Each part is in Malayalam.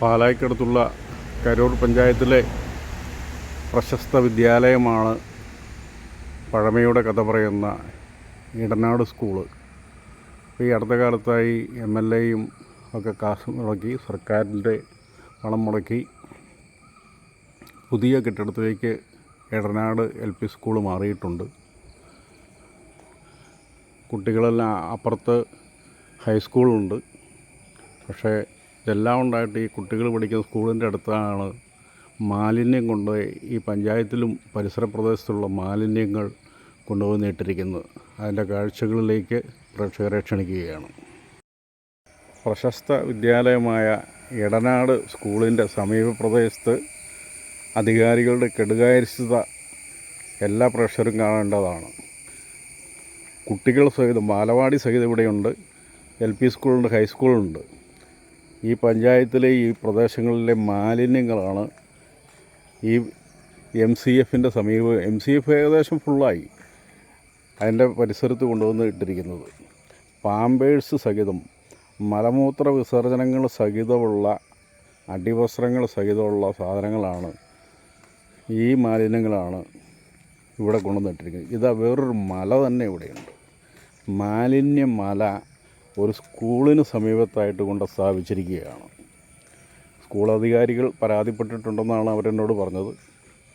പാലായ്ക്കടുത്തുള്ള കരൂർ പഞ്ചായത്തിലെ പ്രശസ്ത വിദ്യാലയമാണ് പഴമയുടെ കഥ പറയുന്ന ഇടനാട് സ്കൂൾ. ഈ അടുത്ത കാലത്തായി എം എൽ എയും ഒക്കെ കാശ് മുടക്കി സർക്കാരിന്റെ പണം മുടക്കി പുതിയ കെട്ടിടത്തിലേക്ക് ഇടനാട് എൽ പി സ്കൂൾ മാറിയിട്ടുണ്ട്. കുട്ടികളെല്ലാം അപ്പുറത്ത് ഹൈസ്കൂളുണ്ട്. പക്ഷേ ഇതെല്ലാം ഉണ്ടായിട്ട് ഈ കുട്ടികൾ പഠിക്കുന്ന സ്കൂളിന്റെ അടുത്താണ് മാലിന്യം കൊണ്ട് ഈ പഞ്ചായത്തിലും പരിസര പ്രദേശത്തുള്ള മാലിന്യങ്ങൾ കൊണ്ടുവന്ന് ഇട്ടിരിക്കുന്നത്. അതിന്റെ കാഴ്ചകളിലേക്ക് പ്രേക്ഷകരെ ക്ഷണിക്കുകയാണ്. പ്രശസ്ത വിദ്യാലയമായ എടനാട് സ്കൂളിന്റെ സമീപ പ്രദേശത്ത് അധികാരികളുടെ കെടുകാര്യസ്ഥത എല്ലാ പ്രേക്ഷകരും കാണേണ്ടതാണ്. കുട്ടികൾ സഹിതം ബാലവാടി സഹിതം ഇവിടെയുണ്ട്. എൽ പി സ്കൂളുണ്ട് ഹൈസ്കൂളുണ്ട്. ഈ പഞ്ചായത്തിലെ ഈ പ്രദേശങ്ങളിലെ മാലിന്യങ്ങളാണ് ഈ എം സി എഫിന്റെ സമീപം എം സി എഫ് ഏകദേശം ഫുള്ളായി അതിന്റെ പരിസരത്ത് കൊണ്ടുവന്ന് ഇട്ടിരിക്കുന്നത്. പാമ്പേഴ്സ് സഹിതം മലമൂത്ര വിസർജനങ്ങൾ സഹിതമുള്ള അടിവസ്ത്രങ്ങൾ സഹിതമുള്ള സാധനങ്ങളാണ് ഈ മാലിന്യങ്ങളാണ് ഇവിടെ കൊണ്ടുവന്നിട്ടിരിക്കുന്നത്. ഇതാ വേറൊരു മല തന്നെ ഇവിടെയുണ്ട്. മാലിന്യ മല ഒരു സ്കൂളിന് സമീപത്തായിട്ട് കൊണ്ട് സ്ഥാപിച്ചിരിക്കുകയാണ്. സ്കൂൾ അധികാരികൾ പരാതിപ്പെട്ടിട്ടുണ്ടെന്നാണ് അവരെന്നോട് പറഞ്ഞത്.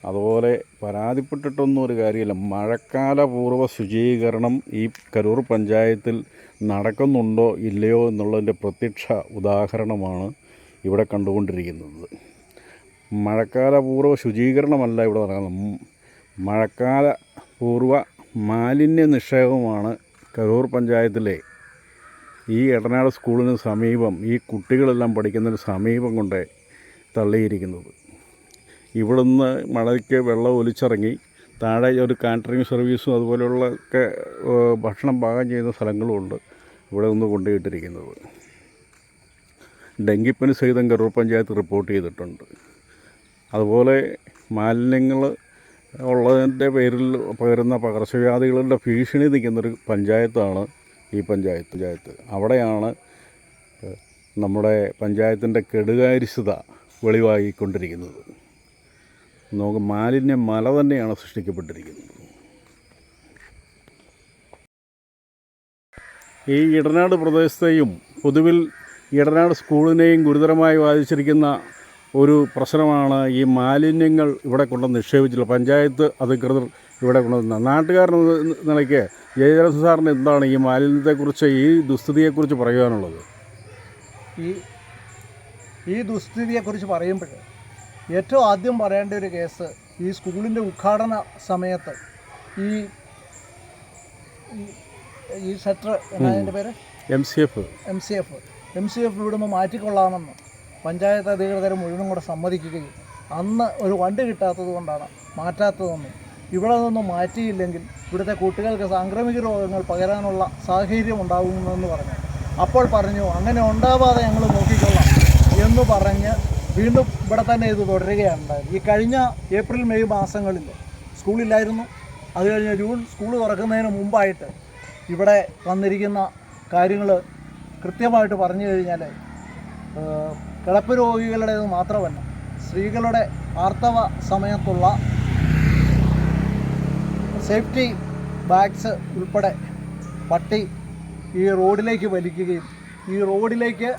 അതുപോലെ പരാതിപ്പെട്ടിട്ടൊന്നും ഒരു കാര്യമില്ല. മഴക്കാലപൂർവ ശുചീകരണം ഈ കരൂർ പഞ്ചായത്തിൽ നടക്കുന്നുണ്ടോ ഇല്ലയോ എന്നുള്ളതിന്റെ പ്രത്യക്ഷ ഉദാഹരണമാണ് ഇവിടെ കണ്ടുകൊണ്ടിരിക്കുന്നത്. മഴക്കാലപൂർവ ശുചീകരണമല്ല ഇവിടെ നടക്കുന്നത്. മഴക്കാലപൂർവ മാലിന്യ നിക്ഷേപമാണ് കരൂർ പഞ്ചായത്തിലെ ഈ എടനാട് സ്കൂളിന് സമീപം ഈ കുട്ടികളെല്ലാം പഠിക്കുന്നതിന് സമീപം കൊണ്ട് തള്ളിയിരിക്കുന്നത്. ഇവിടുന്ന് മഴയ്ക്ക് വെള്ളം ഒലിച്ചിറങ്ങി താഴെ ഒരു കാറ്ററിംഗ് സർവീസും അതുപോലെയുള്ള ഭക്ഷണം പാകം ചെയ്യുന്ന സ്ഥലങ്ങളുമുണ്ട് ഇവിടെ നിന്ന് കൊണ്ടുപോയിട്ടിരിക്കുന്നത്. ഡെങ്കിപ്പനി സഹിതം കരൂർ പഞ്ചായത്ത് റിപ്പോർട്ട് ചെയ്തിട്ടുണ്ട്. അതുപോലെ മാലിന്യങ്ങൾ ഉള്ളതിന്റെ പേരിൽ പകരുന്ന പകർച്ചവ്യാധികളുടെ ഭീഷണി നിൽക്കുന്നൊരു പഞ്ചായത്താണ് ഈ പഞ്ചായത്ത് പഞ്ചായത്ത്. അവിടെയാണ് നമ്മുടെ പഞ്ചായത്തിന്റെ കെടുകാര്യസ്ഥത വെളിവായിക്കൊണ്ടിരിക്കുന്നത്. നമുക്ക് മാലിന്യ മല തന്നെയാണ് സൃഷ്ടിക്കപ്പെട്ടിരിക്കുന്നത്. ഈ ഇടനാട് പ്രദേശത്തെയും പൊതുവിൽ ഇടനാട് സ്കൂളിനെയും ഗുരുതരമായി ബാധിച്ചിരിക്കുന്ന ഒരു പ്രശ്നമാണ് ഈ മാലിന്യങ്ങൾ ഇവിടെ കൊണ്ടുവന്ന് നിക്ഷേപിച്ചിട്ടുള്ളത് പഞ്ചായത്ത് അധികൃതർ ഇവിടെ കൊണ്ടുവന്ന നാട്ടുകാരൻ നിലയ്ക്ക് ജയജലസ് സാറിന് എന്താണ് ഈ മാലിന്യത്തെക്കുറിച്ച് ഈ ദുസ്ഥിതിയെക്കുറിച്ച് പറയുവാനുള്ളത്? ഈ ഈ ദുസ്ഥിതിയെക്കുറിച്ച് പറയുമ്പോൾ ഏറ്റവും ആദ്യം പറയേണ്ട ഒരു കേസ് ഈ സ്കൂളിന്റെ ഉദ്ഘാടന സമയത്ത് ഈ ഈ- സെറ്റർ എന്നാ അതിന്റെ പേര്? M C F. M C F. M C F ഇവിടുന്ന് മാറ്റിക്കൊള്ളാമെന്ന്. പഞ്ചായത്ത് അധികൃതർ മുഴുവനും കൂടെ സമ്മതിക്കുകയും അന്ന് ഒരു വണ്ടി കിട്ടാത്തത് കൊണ്ടാണ് മാറ്റാത്തതെന്നും ഇവിടെ നിന്നും മാറ്റിയില്ലെങ്കിൽ ഇവിടുത്തെ കുട്ടികൾക്ക് സാംക്രമിക രോഗങ്ങൾ പകരാനുള്ള സാഹചര്യം ഉണ്ടാകുമെന്ന് പറഞ്ഞു. അപ്പോൾ പറഞ്ഞു അങ്ങനെ ഉണ്ടാവാതെ ഞങ്ങൾ നോക്കിക്കൊള്ളാം എന്ന് പറഞ്ഞ് വീണ്ടും ഇവിടെ തന്നെ ഇത് തുടരുകയാണ്. ഉണ്ടായത് ഈ കഴിഞ്ഞ ഏപ്രിൽ മെയ് മാസങ്ങളിൽ സ്കൂളില്ലായിരുന്നു. അത് കഴിഞ്ഞ് ജൂൺ സ്കൂൾ തുറക്കുന്നതിന് മുമ്പായിട്ട് ഇവിടെ വന്നിരിക്കുന്ന കാര്യങ്ങൾ കൃത്യമായിട്ട് പറഞ്ഞു കഴിഞ്ഞാൽ കിടപ്പ് രോഗികളുടേത് മാത്രമല്ല സ്ത്രീകളുടെ ആർത്തവ സമയത്തുള്ള സേഫ്റ്റി ബാഗ്സ് ഉൾപ്പെടെ പട്ടി ഈ റോഡിലേക്ക് വലിക്കുകയും ഈ റോഡിലേക്ക്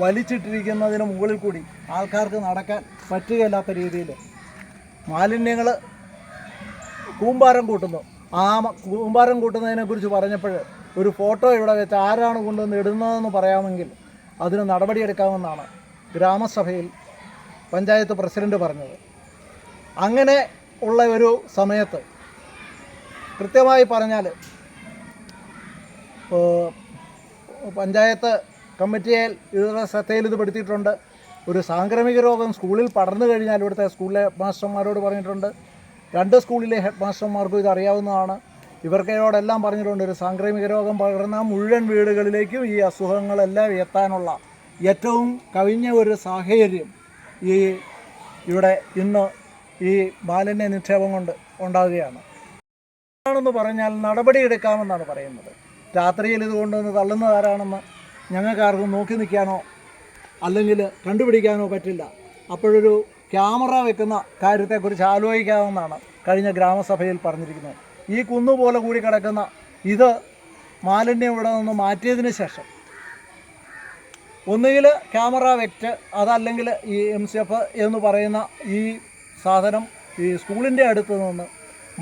വലിച്ചിട്ടിരിക്കുന്നതിന് മുകളിൽ കൂടി ആൾക്കാർക്ക് നടക്കാൻ പറ്റുകയില്ലാത്ത രീതിയിൽ മാലിന്യങ്ങൾ കൂമ്പാരം കൂട്ടുന്നു. ആ കൂമ്പാരം കൂട്ടുന്നതിനെക്കുറിച്ച് പറഞ്ഞപ്പോൾ ഒരു ഫോട്ടോ ഇവിടെ വെച്ച് ആരാണ് കൊണ്ടുവന്ന് ഇടുന്നതെന്ന് പറയാമെങ്കിൽ അതിന് നടപടിയെടുക്കാമെന്നാണ് ഗ്രാമസഭയിൽ പഞ്ചായത്ത് പ്രസിഡന്റ് പറഞ്ഞത്. അങ്ങനെ ഉള്ള ഒരു സമയത്ത് കൃത്യമായി പറഞ്ഞാൽ പഞ്ചായത്ത് കമ്മിറ്റിയെ ഇവരുടെ ശ്രദ്ധയിൽ ഇത് പെടുത്തിയിട്ടുണ്ട്. ഒരു സാംക്രമിക രോഗം സ്കൂളിൽ പടർന്നു കഴിഞ്ഞാൽ ഇവിടുത്തെ സ്കൂളിലെ മാസ്റ്റർമാരോട് പറഞ്ഞിട്ടുണ്ട്. രണ്ട് സ്കൂളിലെ ഹെഡ് മാസ്റ്റർമാർക്കും ഇത് അറിയാവുന്നതാണ്. ഇവർക്കോടെല്ലാം പറഞ്ഞിട്ടുണ്ട് ഒരു സാംക്രമിക രോഗം പകർന്ന മുഴുവൻ വീടുകളിലേക്കും ഈ അസുഖങ്ങളെല്ലാം എത്താനുള്ള ഏറ്റവും കവിഞ്ഞ ഒരു സാഹചര്യം ഈ ഇവിടെ ഇന്ന് ഈ മാലിന്യ നിക്ഷേപം കൊണ്ട് ഉണ്ടാവുകയാണ്. ആണെന്ന് പറഞ്ഞാൽ നടപടിയെടുക്കാമെന്നാണ് പറയുന്നത്. രാത്രിയിൽ ഇത് കൊണ്ടുവന്ന് തള്ളുന്നത് ആരാണെന്ന് ഞങ്ങൾക്ക് ആർക്കും നോക്കി നിൽക്കാനോ അല്ലെങ്കിൽ കണ്ടുപിടിക്കാനോ പറ്റില്ല. അപ്പോഴൊരു ക്യാമറ വെക്കുന്ന കാര്യത്തെക്കുറിച്ച് ആലോചിക്കാമെന്നാണ് കഴിഞ്ഞ ഗ്രാമസഭയിൽ പറഞ്ഞിരിക്കുന്നത്. ഈ കുന്നുപോലെ കൂടി കിടക്കുന്ന ഇത് മാലിന്യം ഇവിടെ നിന്ന് മാറ്റിയതിന് ശേഷം. ഒന്നുകിൽ ക്യാമറ വെറ്റ് അതല്ലെങ്കിൽ ഈ എം സി എഫ് എന്ന് പറയുന്ന ഈ സാധനം ഈ സ്കൂളിന്റെ അടുത്ത് നിന്ന്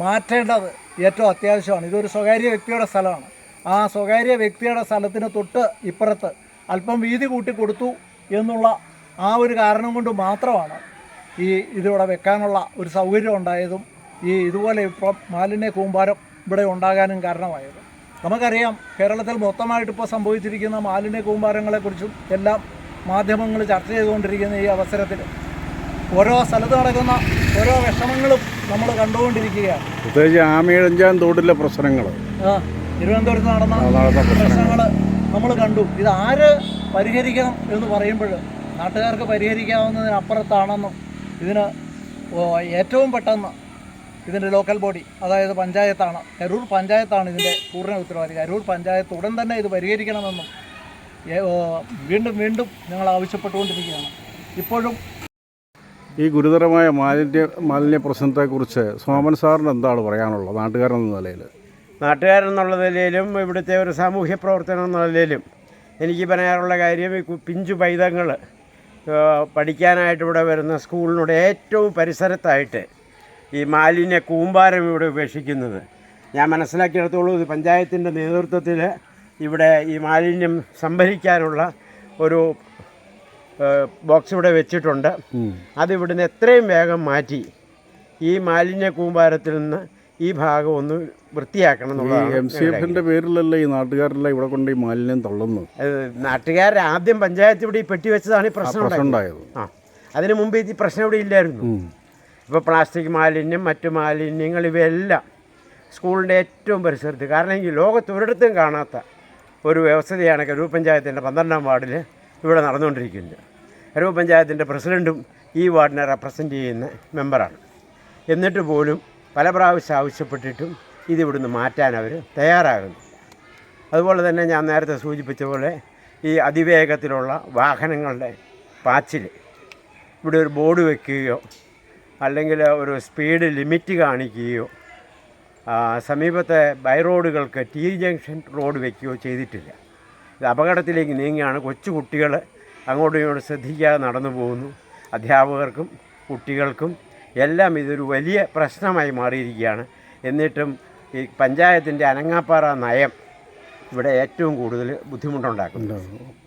മാറ്റേണ്ടത് ഏറ്റവും അത്യാവശ്യമാണ്. ഇതൊരു സ്വകാര്യ വ്യക്തിയുടെ സ്ഥലമാണ്. ആ സ്വകാര്യ വ്യക്തിയുടെ സ്ഥലത്തിന് തൊട്ട് ഇപ്പുറത്ത് അല്പം വീതി കൂട്ടി കൊടുത്തു എന്നുള്ള ആ ഒരു കാരണം കൊണ്ട് മാത്രമാണ് ഈ ഇതിവിടെ വെക്കാനുള്ള ഒരു സൗകര്യം ഉണ്ടായതും ഈ ഇതുപോലെ ഇപ്പം മാലിന്യ കൂമ്പാരം ഇവിടെ ഉണ്ടാകാനും കാരണമായത്. നമുക്കറിയാം കേരളത്തിൽ മൊത്തമായിട്ട് ഇപ്പോൾ സംഭവിച്ചിരിക്കുന്ന മാലിന്യ കൂമ്പാരങ്ങളെക്കുറിച്ചും എല്ലാം മാധ്യമങ്ങൾ ചർച്ച ചെയ്തുകൊണ്ടിരിക്കുന്ന ഈ അവസരത്തിൽ ഓരോ സ്ഥലത്ത് നടക്കുന്ന ഓരോ വിഷമങ്ങളും നമ്മൾ കണ്ടുകൊണ്ടിരിക്കുകയാണ്. പ്രത്യേകിച്ച് ആമയിഴഞ്ചാൻ തോട്ടിലെ പ്രശ്നങ്ങൾ ആ, തിരുവനന്തപുരത്ത് നടന്ന പ്രശ്നങ്ങൾ നമ്മൾ കണ്ടു. ഇത് ആര് പരിഹരിക്കണം എന്ന് പറയുമ്പോൾ നാട്ടുകാർക്ക് പരിഹരിക്കാവുന്നതിനപ്പുറത്താണെന്നും ഇതിന് ഏറ്റവും പെട്ടെന്ന് ഇതിന്റെ ലോക്കൽ ബോഡി അതായത് പഞ്ചായത്താണ്. കരൂർ പഞ്ചായത്താണ് ഇതിന്റെ പൂർണ ഉത്തരവാദി. കരൂർ പഞ്ചായത്ത് ഉടൻ തന്നെ ഇത് പരിഹരിക്കണമെന്നും വീണ്ടും വീണ്ടും ഞങ്ങൾ ആവശ്യപ്പെട്ടുകൊണ്ടിരിക്കുകയാണ്. ഇപ്പോഴും ഈ ഗുരുതരമായ മാലിന്യ മാലിന്യ പ്രശ്നത്തെക്കുറിച്ച് സോമൻ സാറിന് എന്താണ് പറയാനുള്ളത്? നാട്ടുകാരൻ എന്ന നിലയിൽ. നാട്ടുകാരെന്നുള്ള നിലയിലും ഇവിടുത്തെ ഒരു സാമൂഹ്യ പ്രവർത്തനം എന്ന നിലയിലും എനിക്ക് പറയാനുള്ള കാര്യം ഈ പിഞ്ചു പൈതങ്ങൾ പഠിക്കാനായിട്ട് ഇവിടെ വരുന്ന സ്കൂളിനോട് ഏറ്റവും പരിസരത്തായിട്ട് ഈ മാലിന്യ കൂമ്പാരം ഇവിടെ ഉപേക്ഷിക്കുന്നത്. ഞാൻ മനസ്സിലാക്കിയിടത്തോളം ഇത് പഞ്ചായത്തിന്റെ നേതൃത്വത്തിൽ ഇവിടെ ഈ മാലിന്യം സംഭരിക്കാനുള്ള ഒരു ബോക്സ് ഇവിടെ വെച്ചിട്ടുണ്ട്. അത് ഇവിടുന്ന് എത്രയും വേഗം മാറ്റി ഈ മാലിന്യ കൂമ്പാരത്തിൽ നിന്ന് ഈ ഭാഗം ഒന്ന് വൃത്തിയാക്കണം എന്നുള്ളതാണ് എം സി എഫിന്റെ പേരിലല്ലേ ഈ നാട്ടുകാരെല്ലാം ഇവിടെ കൊണ്ട് ഈ മാലിന്യം തള്ളുന്നു നാട്ടുകാർ ആദ്യം പഞ്ചായത്ത് ഇവിടെ ഈ പെട്ടി വെച്ചതാണ് ഈ പ്രശ്നം ഉണ്ടായത്. ആ അതിനു മുമ്പ് ഈ പ്രശ്നം ഇവിടെ ഇല്ലായിരുന്നു. ഇപ്പോൾ പ്ലാസ്റ്റിക് മാലിന്യം മറ്റു മാലിന്യങ്ങൾ ഇവയെല്ലാം സ്കൂളിന്റെ ഏറ്റവും പരിസരത്ത്. കാരണം ഈ ലോകത്ത് ഒരിടത്തും കാണാത്ത ഒരു വ്യവസ്ഥയാണ് കരൂർ പഞ്ചായത്തിന്റെ പന്ത്രണ്ടാം വാർഡിൽ ഇവിടെ നടന്നുകൊണ്ടിരിക്കുന്നത്. കരൂർ പഞ്ചായത്തിന്റെ പ്രസിഡന്റും ഈ വാർഡിനെ റെപ്രസെന്റ് ചെയ്യുന്ന മെമ്പറാണ്. എന്നിട്ട് പോലും പല പ്രാവശ്യം ആവശ്യപ്പെട്ടിട്ടും ഇത് ഇവിടുന്ന് മാറ്റാൻ അവർ തയ്യാറാകുന്നു അതുപോലെ തന്നെ ഞാൻ നേരത്തെ സൂചിപ്പിച്ച പോലെ ഈ അതിവേഗത്തിലുള്ള വാഹനങ്ങളുടെ പാച്ചിൽ ഇവിടെ ഒരു ബോർഡ് വെക്കുകയോ അല്ലെങ്കിൽ ഒരു സ്പീഡ് ലിമിറ്റ് കാണിക്കുകയോ സമീപത്തെ ബൈ റോഡുകൾക്ക് ടി ജംഗ്ഷൻ റോഡ് വയ്ക്കുകയോ ചെയ്തിട്ടില്ല. ഇത് അപകടത്തിലേക്ക് നീങ്ങിയാണ് കൊച്ചു കുട്ടികൾ അങ്ങോട്ടും ഇങ്ങോട്ടും ശ്രദ്ധിക്കാതെ നടന്നു പോകുന്നു. അധ്യാപകർക്കും കുട്ടികൾക്കും എല്ലാം ഇതൊരു വലിയ പ്രശ്നമായി മാറിയിരിക്കുകയാണ്. എന്നിട്ടും ഈ പഞ്ചായത്തിന്റെ അനങ്ങാപ്പാറ നയം ഇവിടെ ഏറ്റവും കൂടുതൽ ബുദ്ധിമുട്ടുണ്ടാക്കുന്നു. ഉണ്ടാകും.